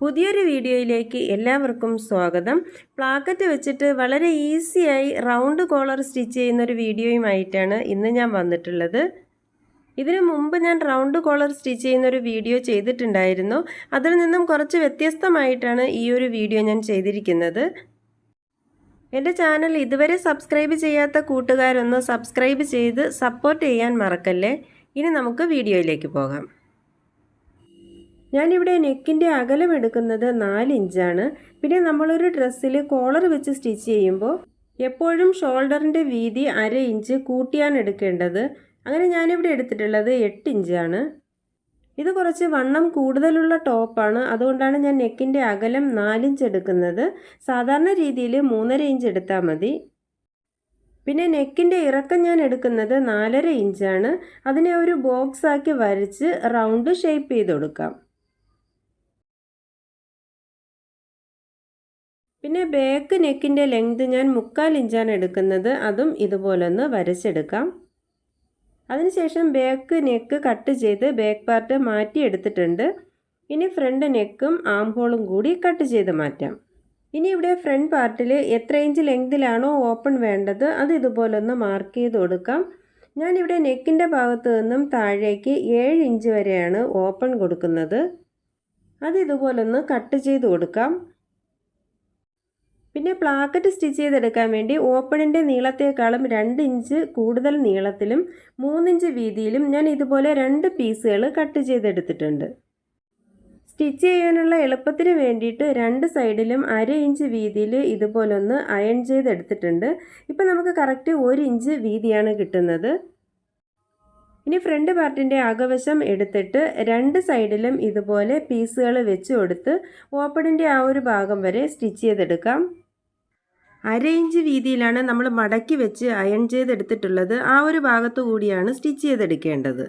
പുതിയൊരു വീഡിയോയിലേക്ക് എല്ലാവർക്കും സ്വാഗതം. പ്ലാക്കറ്റ് വെച്ചിട്ട് വളരെ ഈസിയായി റൗണ്ട് കോളർ സ്റ്റിച്ച് ചെയ്യുന്ന ഒരു വീഡിയോയുമായിട്ടാണ് ഇന്ന് ഞാൻ വന്നിട്ടുള്ളത്. ഇതിനു മുമ്പ് ഞാൻ റൗണ്ട് കോളർ സ്റ്റിച്ച് ചെയ്യുന്ന ഒരു വീഡിയോ ചെയ്തിട്ടുണ്ടായിരുന്നു. അതിൽ നിന്നും കുറച്ച് വ്യത്യസ്തമായിട്ടാണ് ഈ ഒരു വീഡിയോ ഞാൻ ചെയ്തിരിക്കുന്നത്. എന്റെ ചാനൽ ഇതുവരെ സബ്സ്ക്രൈബ് ചെയ്യാത്ത കൂട്ടുകാരൊന്ന് സബ്സ്ക്രൈബ് ചെയ്ത് സപ്പോർട്ട് ചെയ്യാൻ മറക്കല്ലേ? ഇനി നമുക്ക് വീഡിയോയിലേക്ക് പോകാം. ഞാനിവിടെ നെക്കിന്റെ അകലം എടുക്കുന്നത് നാല് ഇഞ്ചാണ്. പിന്നെ നമ്മളൊരു ഡ്രസ്സിൽ കോളർ വെച്ച് സ്റ്റിച്ച് ചെയ്യുമ്പോൾ എപ്പോഴും ഷോൾഡറിന്റെ വീതി അര ഇഞ്ച് കൂട്ടിയാണ് എടുക്കേണ്ടത്. അങ്ങനെ ഞാനിവിടെ എടുത്തിട്ടുള്ളത് എട്ട് ഇഞ്ചാണ്. ഇത് കുറച്ച് വണ്ണം കൂടുതലുള്ള ടോപ്പാണ്. അതുകൊണ്ടാണ് ഞാൻ നെക്കിന്റെ അകലം നാലിഞ്ച് എടുക്കുന്നത്. സാധാരണ രീതിയിൽ മൂന്നര ഇഞ്ച് എടുത്താൽ മതി. പിന്നെ നെക്കിന്റെ ഇറക്കം ഞാൻ എടുക്കുന്നത് നാലര ഇഞ്ചാണ്. അതിനെ ഒരു ബോക്സാക്കി വരച്ച് റൗണ്ട് ഷേപ്പ് ചെയ്ത് കൊടുക്കാം. പിന്നെ ബാക്ക് നെക്കിന്റെ ലെങ്ത് ഞാൻ മുക്കാൽ ഇഞ്ചാണ് എടുക്കുന്നത്. അതും ഇതുപോലൊന്ന് വരച്ചെടുക്കാം. അതിനുശേഷം ബാക്ക് നെക്ക് കട്ട് ചെയ്ത് ബാക്ക് പാർട്ട് മാറ്റി എടുത്തിട്ടുണ്ട് ഇനി ഫ്രണ്ട് നെക്കും ആം ഹോളും കൂടി കട്ട് ചെയ്ത് മാറ്റാം. ഇനി ഇവിടെ ഫ്രണ്ട് പാർട്ടിൽ എത്ര ഇഞ്ച് ലെങ്തിലാണോ ഓപ്പൺ വേണ്ടത് അത് ഇതുപോലൊന്ന് മാർക്ക് ചെയ്ത് കൊടുക്കാം. ഞാനിവിടെ നെക്കിന്റെ ഭാഗത്തു നിന്നും താഴേക്ക് ഏഴ് ഇഞ്ച് വരെയാണ് ഓപ്പൺ കൊടുക്കുന്നത്. അത് ഇതുപോലൊന്ന് കട്ട് ചെയ്ത് കൊടുക്കാം. പിന്നെ പ്ലാക്കറ്റ് സ്റ്റിച്ച് ചെയ്തെടുക്കാൻ വേണ്ടി ഓപ്പണിന്റെ നീളത്തേക്കാളും രണ്ട് ഇഞ്ച് കൂടുതൽ നീളത്തിലും മൂന്നിഞ്ച് വീതിയിലും ഞാൻ ഇതുപോലെ രണ്ട് പീസുകൾ കട്ട് ചെയ്തെടുത്തിട്ടുണ്ട്. സ്റ്റിച്ച് ചെയ്യാനുള്ള എളുപ്പത്തിന് വേണ്ടിയിട്ട് രണ്ട് സൈഡിലും അര ഇഞ്ച് വീതിയിൽ ഇതുപോലൊന്ന് അയൺ ചെയ്തെടുത്തിട്ടുണ്ട്. ഇപ്പം നമുക്ക് കറക്റ്റ് ഒരു ഇഞ്ച് വീതിയാണ് കിട്ടുന്നത്. ഇനി ഫ്രണ്ട് പാർട്ടിന്റെ അകവശം എടുത്തിട്ട് രണ്ട് സൈഡിലും ഇതുപോലെ പീസുകൾ വെച്ച് കൊടുത്ത് ഓപ്പണിന്റെ ആ ഒരു ഭാഗം വരെ സ്റ്റിച്ച് ചെയ്തെടുക്കാം. അര ഇഞ്ച് വീതിയിലാണ് നമ്മൾ മടക്കി വെച്ച് അയൺ ചെയ്തെടുത്തിട്ടുള്ളത്. ആ ഒരു ഭാഗത്തു കൂടിയാണ് സ്റ്റിച്ച് ചെയ്തെടുക്കേണ്ടത്.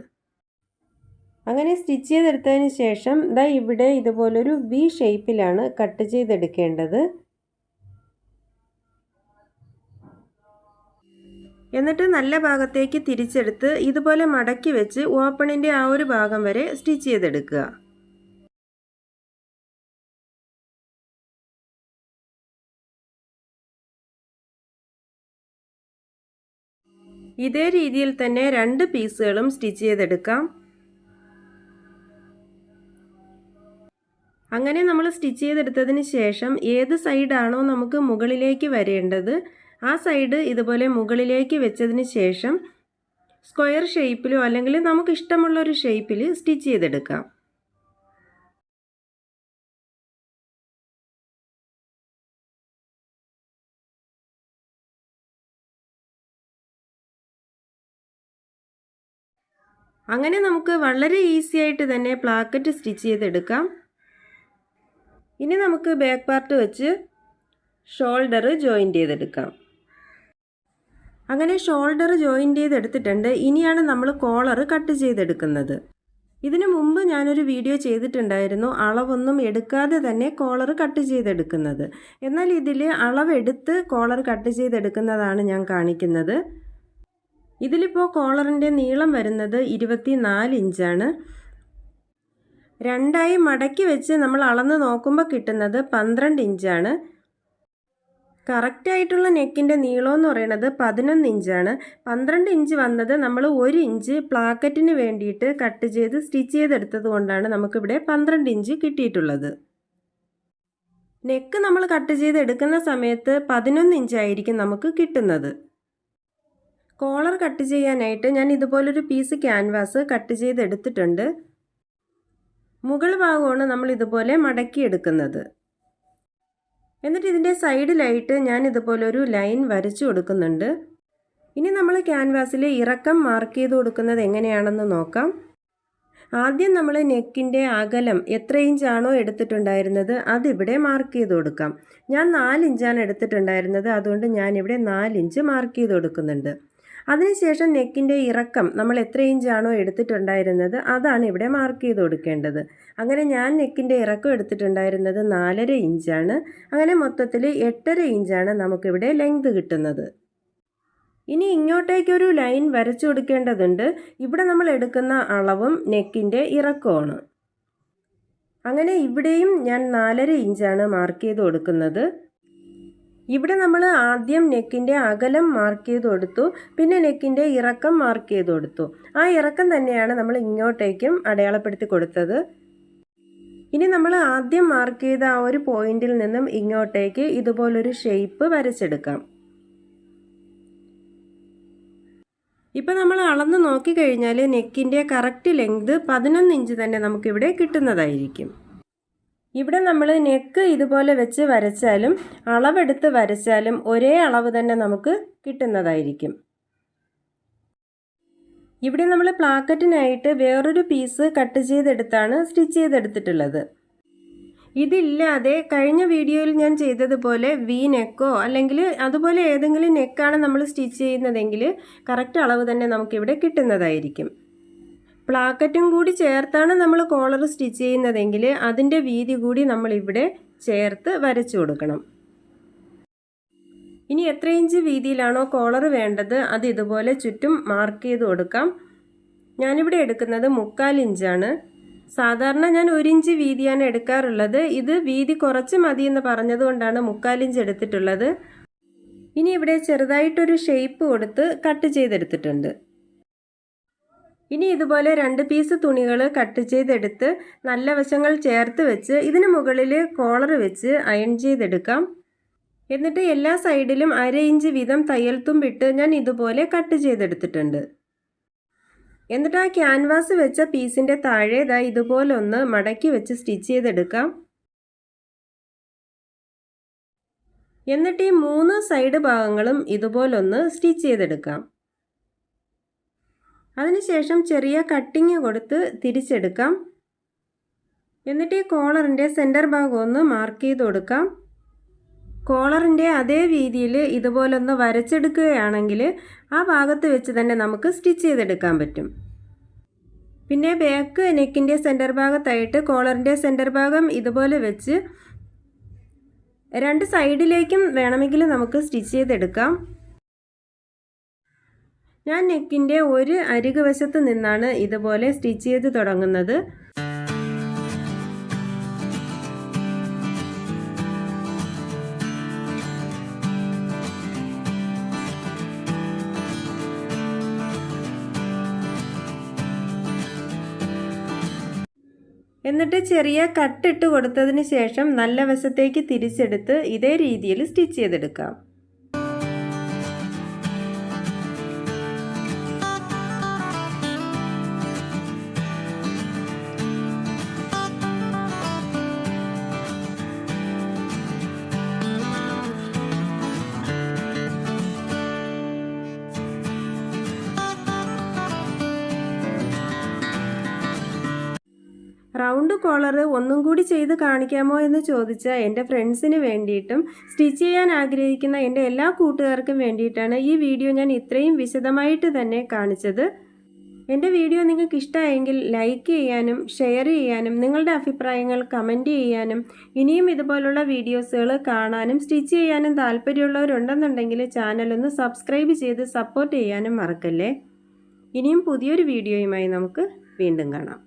അങ്ങനെ സ്റ്റിച്ച് ചെയ്തെടുത്തതിന് ശേഷം ദാ ഇവിടെ ഇതുപോലൊരു വി ഷേപ്പിലാണ് കട്ട് ചെയ്തെടുക്കേണ്ടത്. എന്നിട്ട് നല്ല ഭാഗത്തേക്ക് തിരിച്ചെടുത്ത് ഇതുപോലെ മടക്കി വെച്ച് ഓപ്പണിന്റെ ആ ഒരു ഭാഗം വരെ സ്റ്റിച്ച് ചെയ്തെടുക്കുക. ഇതേ രീതിയിൽ തന്നെ രണ്ട് പീസുകളും സ്റ്റിച്ച് ചെയ്തെടുക്കാം. അങ്ങനെ നമ്മൾ സ്റ്റിച്ച് ചെയ്തെടുത്തതിന് ശേഷം ഏത് സൈഡാണോ നമുക്ക് മുകളിലേക്ക് വരേണ്ടത് ആ സൈഡ് ഇതുപോലെ മുകളിലേക്ക് വെച്ചതിന് ശേഷം സ്ക്വയർ ഷേപ്പിലോ അല്ലെങ്കിൽ നമുക്ക് ഇഷ്ടമുള്ള ഒരു ഷേപ്പിൽ സ്റ്റിച്ച് ചെയ്തെടുക്കാം. അങ്ങനെ നമുക്ക് വളരെ ഈസി ആയിട്ട് തന്നെ പ്ലാക്കറ്റ് സ്റ്റിച്ച് ചെയ്തെടുക്കാം. ഇനി നമുക്ക് ബാക്ക് പാർട്ട് വെച്ച് ഷോൾഡർ ജോയിന്റ് ചെയ്തെടുക്കാം. അങ്ങനെ ഷോൾഡർ ജോയിന്റ് ചെയ്തെടുത്തിട്ടുണ്ട്. ഇനിയാണ് നമ്മൾ കോളർ കട്ട് ചെയ്തെടുക്കുന്നത്. ഇതിനു മുമ്പ് ഞാനൊരു വീഡിയോ ചെയ്തിട്ടുണ്ടായിരുന്നു. അളവൊന്നും എടുക്കാതെ തന്നെ കോളർ കട്ട് ചെയ്തെടുക്കുന്നത്. എന്നാൽ ഇതിൽ അളവെടുത്ത് കോളർ കട്ട് ചെയ്തെടുക്കുന്നതാണ് ഞാൻ കാണിക്കുന്നത്. ഇതിലിപ്പോൾ കോളറിന്റെ നീളം വരുന്നത് ഇരുപത്തി നാല് ഇഞ്ചാണ്. രണ്ടായി മടക്കി വെച്ച് നമ്മൾ അളന്ന് നോക്കുമ്പോൾ കിട്ടുന്നത് പന്ത്രണ്ട് ഇഞ്ചാണ്. കറക്റ്റായിട്ടുള്ള നെക്കിന്റെ നീളം എന്ന് പറയുന്നത് പതിനൊന്ന് ഇഞ്ചാണ്. പന്ത്രണ്ട് ഇഞ്ച് വന്നത് നമ്മൾ ഒരു ഇഞ്ച് പ്ലാക്കറ്റിന് വേണ്ടിയിട്ട് കട്ട് ചെയ്ത് സ്റ്റിച്ച് ചെയ്തെടുത്തത് കൊണ്ടാണ് നമുക്കിവിടെ പന്ത്രണ്ട് ഇഞ്ച് കിട്ടിയിട്ടുള്ളത്. നെക്ക് നമ്മൾ കട്ട് ചെയ്ത് എടുക്കുന്ന സമയത്ത് പതിനൊന്ന് ഇഞ്ചായിരിക്കും നമുക്ക് കിട്ടുന്നത്. കോളർ കട്ട് ചെയ്യാനായിട്ട് ഞാൻ ഇതുപോലൊരു പീസ് ക്യാൻവാസ് കട്ട് ചെയ്തെടുത്തിട്ടുണ്ട്. മുകൾ ഭാഗമാണ് നമ്മൾ ഇതുപോലെ മടക്കി എടുക്കുന്നത് എന്നിട്ട് ഇതിന്റെ സൈഡിലായിട്ട് ഞാൻ ഇതുപോലൊരു ലൈൻ വരച്ചു കൊടുക്കുന്നുണ്ട്. ഇനി നമ്മൾ ക്യാൻവാസിൽ ഇറക്കം മാർക്ക് ചെയ്ത് കൊടുക്കുന്നത് എങ്ങനെയാണെന്ന് നോക്കാം. ആദ്യം നമ്മൾ നെക്കിന്റെ അകലം എത്ര ഇഞ്ചാണോ എടുത്തിട്ടുണ്ടായിരുന്നത് അതിവിടെ മാർക്ക് ചെയ്ത് കൊടുക്കാം. ഞാൻ നാലിഞ്ചാണ് എടുത്തിട്ടുണ്ടായിരുന്നത് അതുകൊണ്ട് ഞാനിവിടെ നാലിഞ്ച് മാർക്ക് ചെയ്ത് കൊടുക്കുന്നുണ്ട്. അതിനുശേഷം നെക്കിന്റെ ഇറക്കം നമ്മൾ എത്ര ഇഞ്ചാണോ എടുത്തിട്ടുണ്ടായിരുന്നത് അതാണ് ഇവിടെ മാർക്ക് ചെയ്ത് കൊടുക്കേണ്ടത്. അങ്ങനെ ഞാൻ നെക്കിന്റെ ഇറക്കം എടുത്തിട്ടുണ്ടായിരുന്നത് നാലര ഇഞ്ചാണ്. അങ്ങനെ മൊത്തത്തിൽ എട്ടര ഇഞ്ചാണ് നമുക്കിവിടെ ലെങ്ത് കിട്ടുന്നത്. ഇനി ഇങ്ങോട്ടേക്കൊരു ലൈൻ വരച്ചു കൊടുക്കേണ്ടതുണ്ട്. ഇവിടെ നമ്മൾ എടുക്കുന്ന അളവും നെക്കിന്റെ ഇറക്കമാണ് അങ്ങനെ ഇവിടെയും ഞാൻ നാലര ഇഞ്ചാണ് മാർക്ക് ചെയ്ത് കൊടുക്കുന്നത്. ഇവിടെ നമ്മൾ ആദ്യം നെക്കിന്റെ അകലം മാർക്ക് ചെയ്ത് കൊടുത്തു പിന്നെ നെക്കിന്റെ ഇറക്കം മാർക്ക് ചെയ്ത് കൊടുത്തു. ആ ഇറക്കം തന്നെയാണ് നമ്മൾ ഇങ്ങോട്ടേക്കും അടയാളപ്പെടുത്തി കൊടുത്തത്. ഇനി നമ്മൾ ആദ്യം മാർക്ക് ചെയ്ത ആ ഒരു പോയിന്റിൽ നിന്നും ഇങ്ങോട്ടേക്ക് ഇതുപോലൊരു ഷേപ്പ് വരച്ചെടുക്കാം. ഇപ്പം നമ്മൾ അളന്ന് നോക്കിക്കഴിഞ്ഞാൽ നെക്കിന്റെ കറക്റ്റ് ലെങ്ത് പതിനൊന്ന് ഇഞ്ച് തന്നെ നമുക്കിവിടെ കിട്ടുന്നതായിരിക്കും. ഇവിടെ നമ്മൾ നെക്ക് ഇതുപോലെ വെച്ച് വരച്ചാലും അളവെടുത്ത് വരച്ചാലും ഒരേ അളവ് തന്നെ നമുക്ക് കിട്ടുന്നതായിരിക്കും. ഇവിടെ നമ്മൾ പ്ലാക്കറ്റിനായിട്ട് വേറൊരു പീസ് കട്ട് ചെയ്തെടുത്താണ് സ്റ്റിച്ച് ചെയ്തെടുത്തിട്ടുള്ളത്. ഇതില്ലാതെ കഴിഞ്ഞ വീഡിയോയിൽ ഞാൻ ചെയ്തതുപോലെ വി നെക്കോ അല്ലെങ്കിൽ അതുപോലെ ഏതെങ്കിലും നെക്കാണ് നമ്മൾ സ്റ്റിച്ച് ചെയ്യുന്നതെങ്കിൽ കറക്റ്റ് അളവ് തന്നെ നമുക്കിവിടെ കിട്ടുന്നതായിരിക്കും. പ്ലാക്കറ്റും കൂടി ചേർത്താണ് നമ്മൾ കോളർ സ്റ്റിച്ച് ചെയ്യുന്നതെങ്കിൽ അതിന്റെ വീതി കൂടി നമ്മളിവിടെ ചേർത്ത് വരച്ചു കൊടുക്കണം. ഇനി എത്ര ഇഞ്ച് വീതിയിലാണോ കോളർ വേണ്ടത് അത് ഇതുപോലെ ചുറ്റും മാർക്ക് ചെയ്ത് കൊടുക്കാം. ഞാനിവിടെ എടുക്കുന്നത് മുക്കാൽ ഇഞ്ചാണ്. സാധാരണ ഞാൻ ഒരു ഇഞ്ച് വീതിയാണ് എടുക്കാറുള്ളത്. ഇത് വീതി കുറച്ച് മതി എന്ന് പറഞ്ഞതുകൊണ്ടാണ് മുക്കാൽ ഇഞ്ച് എടുത്തിട്ടുള്ളത്. ഇനി ഇവിടെ ചെറുതായിട്ടൊരു ഷേപ്പ് കൊടുത്ത് കട്ട് ചെയ്തെടുത്തിട്ടുണ്ട്. ഇനി ഇതുപോലെ രണ്ട് പീസ് തുണികൾ കട്ട് ചെയ്തെടുത്ത് നല്ല വശങ്ങൾ ചേർത്ത് വെച്ച് ഇതിന് മുകളിൽ കോളർ വെച്ച് അയൺ ചെയ്തെടുക്കാം. എന്നിട്ട് എല്ലാ സൈഡിലും അര ഇഞ്ച് വീതം തയ്യൽ തുമ്പിട്ട് ഞാൻ ഇതുപോലെ കട്ട് ചെയ്തെടുത്തിട്ടുണ്ട്. എന്നിട്ട് ആ ക്യാൻവാസ് വെച്ച പീസിന്റെ താഴെ ഇതാ ഇതുപോലെ ഒന്ന് മടക്കി വെച്ച് സ്റ്റിച്ച് ചെയ്തെടുക്കാം. എന്നിട്ട് ഈ മൂന്ന് സൈഡ് ഭാഗങ്ങളും ഇതുപോലൊന്ന് സ്റ്റിച്ച് ചെയ്തെടുക്കാം. അതിനുശേഷം ചെറിയ കട്ടിങ് കൊടുത്ത് തിരിച്ചെടുക്കാം. എന്നിട്ട് ഈ കോളറിന്റെ സെന്റർ ഭാഗം ഒന്ന് മാർക്ക് ചെയ്ത് കൊടുക്കാം. കോളറിന്റെ അതേ രീതിയിൽ ഇതുപോലൊന്ന് വരച്ചെടുക്കുകയാണെങ്കിൽ ആ ഭാഗത്ത് വെച്ച് തന്നെ നമുക്ക് സ്റ്റിച്ച് ചെയ്തെടുക്കാൻ പറ്റും. പിന്നെ ബാക്ക് നെക്കിന്റെ സെന്റർ ഭാഗത്തായിട്ട് കോളറിന്റെ സെന്റർ ഭാഗം ഇതുപോലെ വെച്ച് രണ്ട് സൈഡിലേക്കും വേണമെങ്കിൽ നമുക്ക് സ്റ്റിച്ച് ചെയ്തെടുക്കാം. ഞാൻ നെക്കിന്റെ ഒരു അരികു വശത്ത് നിന്നാണ് ഇതുപോലെ സ്റ്റിച്ച് ചെയ്ത് തുടങ്ങുന്നത്. എന്നിട്ട് ചെറിയ കട്ടിട്ട് കൊടുത്തതിന് ശേഷം നല്ല വശത്തേക്ക് തിരിച്ചെടുത്ത് ഇതേ രീതിയിൽ സ്റ്റിച്ച് ചെയ്തെടുക്കാം. റൗണ്ട് കോളർ ഒന്നും കൂടി ചെയ്ത് കാണിക്കാമോ എന്ന് ചോദിച്ച എന്റെ ഫ്രണ്ട്സിന് വേണ്ടിയിട്ടും സ്റ്റിച്ച് ചെയ്യാൻ ആഗ്രഹിക്കുന്ന എന്റെ എല്ലാ കൂട്ടുകാർക്കും വേണ്ടിയിട്ടാണ് ഈ വീഡിയോ ഞാൻ ഇത്രയും വിശദമായിട്ട് തന്നെ കാണിച്ചത്. എന്റെ വീഡിയോ നിങ്ങൾക്ക് ഇഷ്ടമായെങ്കിൽ ലൈക്ക് ചെയ്യാനും ഷെയർ ചെയ്യാനും നിങ്ങളുടെ അഭിപ്രായങ്ങൾ കമന്റ് ചെയ്യാനും ഇനിയും ഇതുപോലുള്ള വീഡിയോസുകൾ കാണാനും സ്റ്റിച്ച് ചെയ്യാനും താല്പര്യമുള്ളവരുണ്ടെന്നുണ്ടെങ്കിൽ ചാനലൊന്ന് സബ്സ്ക്രൈബ് ചെയ്ത് സപ്പോർട്ട് ചെയ്യാനും മറക്കല്ലേ? ഇനിയും പുതിയൊരു വീഡിയോയുമായി നമുക്ക് വീണ്ടും കാണാം.